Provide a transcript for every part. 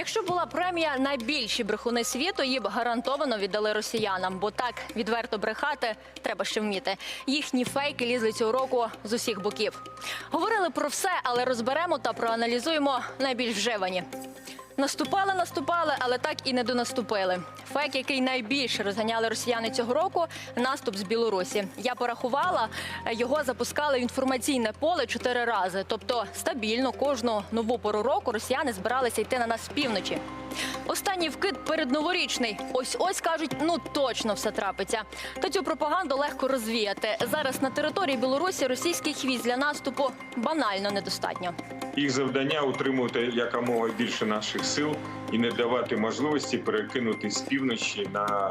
Якщо була премія найбільші брехуни світу, її б гарантовано віддали росіянам, бо так відверто брехати треба ще вміти. Їхні фейки лізли цього року з усіх боків. Говорили про все, але розберемо та проаналізуємо найбільш вживані. Наступали, наступали, але так і не донаступили. Фейк, який найбільше розганяли росіяни цього року, наступ з Білорусі. Я порахувала, його запускали в інформаційне поле чотири рази. Тобто стабільно кожну нову пору року росіяни збиралися йти на нас з півночі. Останній вкид передноворічний. Ось ось кажуть, ну точно все трапиться. Та цю пропаганду легко розвіяти. Зараз на території Білорусі російський хвіст для наступу банально недостатньо. Їх завдання утримувати якомога більше наших сил і не давати можливості перекинути з півночі на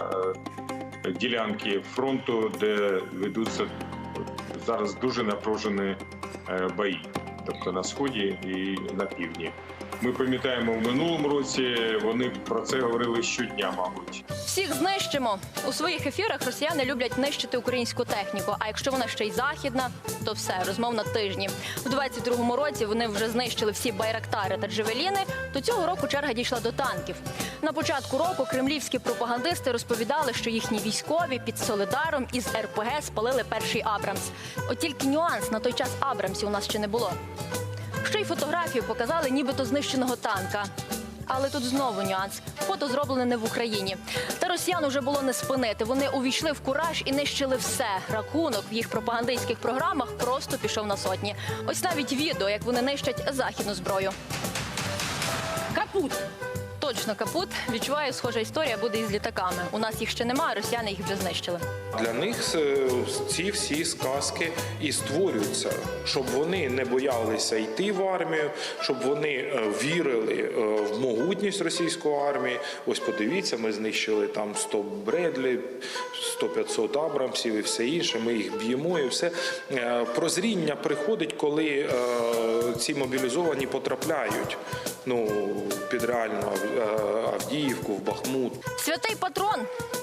е, ділянки фронту, де ведуться зараз дуже напружені е, бої, тобто на сході і на півдні. Ми пам'ятаємо в минулому році. Вони про це говорили щодня, мабуть. Всіх знищимо у своїх ефірах. Росіяни люблять нищити українську техніку. А якщо вона ще й західна, то все розмов на тижні. У 22-му році вони вже знищили всі байрактари та джевеліни. То цього року черга дійшла до танків. На початку року кремлівські пропагандисти розповідали, що їхні військові під Солидаром із РПГ спалили перший Абрамс. От тільки нюанс на той час Абрамсів у нас ще не було. Ще й фотографію показали, нібито знищеного танка. Але тут знову нюанс. Фото зроблене не в Україні. Та росіян уже було не спинити. Вони увійшли в кураж і нищили все. Рахунок в їх пропагандистських програмах просто пішов на сотні. Ось навіть відео, як вони нищать західну зброю. Капут. Точно капут. Відчуваю, схожа історія буде із літаками. У нас їх ще немає, росіяни їх вже знищили. Для них е, ці всі сказки і створюються, щоб вони не боялися йти в армію, щоб вони е, вірили е, в могутність російської армії. Ось подивіться, ми знищили там 100 Бредлі, 100-500 Абрамсів і все інше. Ми їх б'ємо і все. Прозріння приходить, коли ці мобілізовані потрапляють ну, під реально Авдіївку, в Бахмут. Святий патрон.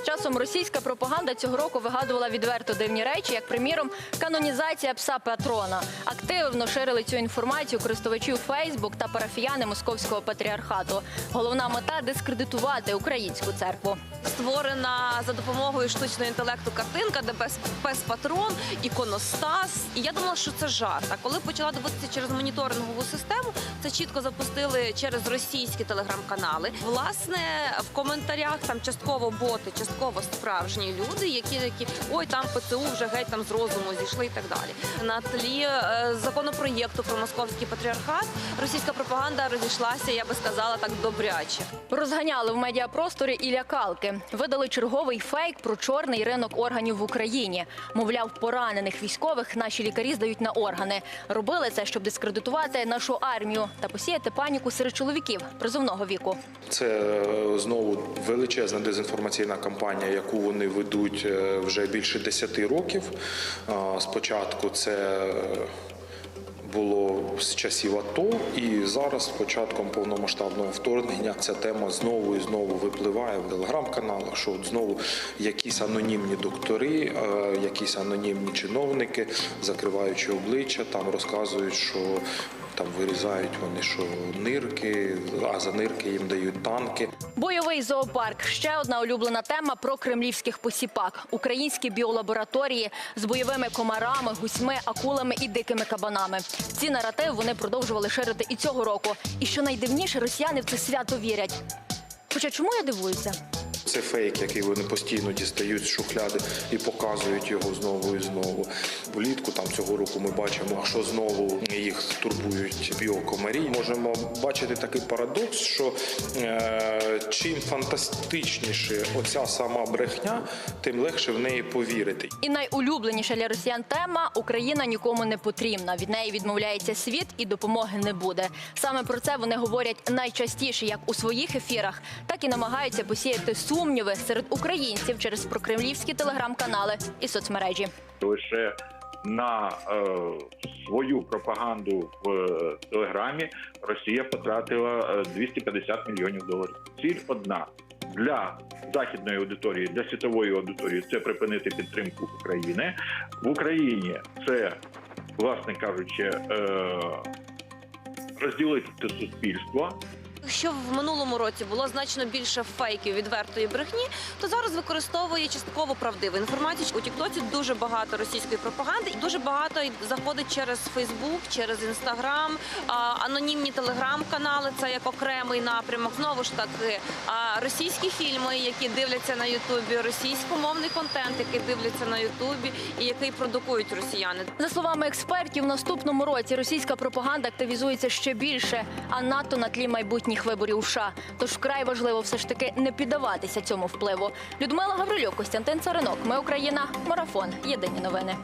Часом російська пропаганда цього року вигадувала відверто дивні речі, як приміром канонізація пса патрона. Активно ширили цю інформацію користувачі у Фейсбук та парафіяни московського патріархату. Головна мета дискредитувати українську церкву. створена за допомогою штучного інтелекту картинка, де пес, пес патрон, іконостас. І я думала, що це жарт. А коли почала дивитися через моніторингову систему, це чітко запустили через російські телеграм-канали. Власне, в коментарях там частково боти, частково справжні люди, які які ой, там ПЦУ вже геть там з розуму зійшли і так далі. На тлі е, законопроєкту про московський патріархат російська пропаганда розійшлася, я би сказала, так добряче. Розганяли в медіапросторі і лякалки. Видали черговий фейк про чорний ринок органів в Україні. Мовляв, поранених військових наші лікарі здають на органи. Робили це, щоб дискредитувати нашу армію та посіяти паніку серед чоловіків призовного віку. Це е, знову величезна дезінформаційна кампанія, яку вони ведуть е, вже більше 10 років. Спочатку це е, було з часів АТО, і зараз, з початком повномасштабного вторгнення, ця тема знову і знову випливає в телеграм-каналах, що от знову якісь анонімні доктори, якісь анонімні чиновники, закриваючи обличчя, там розказують, що там вирізають вони що нирки, а за нирки їм дають танки. Бойовий зоопарк ще одна улюблена тема про кремлівських посіпак. Українські біолабораторії з бойовими комарами, гусьми, акулами і дикими кабанами. Ці наративи вони продовжували ширити і цього року. І що найдивніше, росіяни в це свято вірять. Хоча чому я дивуюся? Це фейк, який вони постійно дістають з шухляди і показують його знову і знову. Влітку там цього року ми бачимо, що знову їх турбують біокомарі. Можемо бачити такий парадокс, що е, чим фантастичніше оця сама брехня, тим легше в неї повірити. І найулюбленіша для росіян тема Україна нікому не потрібна. Від неї відмовляється світ і допомоги не буде. Саме про це вони говорять найчастіше, як у своїх ефірах, так і намагаються посіяти сумніви серед українців через прокремлівські телеграм-канали і соцмережі. лише на е, свою пропаганду в е, телеграмі Росія потратила е, 250 мільйонів доларів. Ціль одна для західної аудиторії, для світової аудиторії це припинити підтримку України в Україні. Це, власне кажучи, е, розділити суспільство. Якщо в минулому році було значно більше фейків відвертої брехні, то зараз використовує частково правдиву інформацію. У Тіктоці дуже багато російської пропаганди, і дуже багато заходить через Фейсбук, через Інстаграм, анонімні телеграм-канали. Це як окремий напрямок. Знову ж таки, російські фільми, які дивляться на Ютубі, російськомовний контент, який дивляться на Ютубі і який продукують росіяни. За словами експертів, в наступному році російська пропаганда активізується ще більше, а надто на тлі майбутніх виборів у США. Тож вкрай важливо все ж таки не піддаватися цьому впливу. Людмила Гаврилюк, Костянтин Царинок. Ми Україна. Марафон. Єдині новини.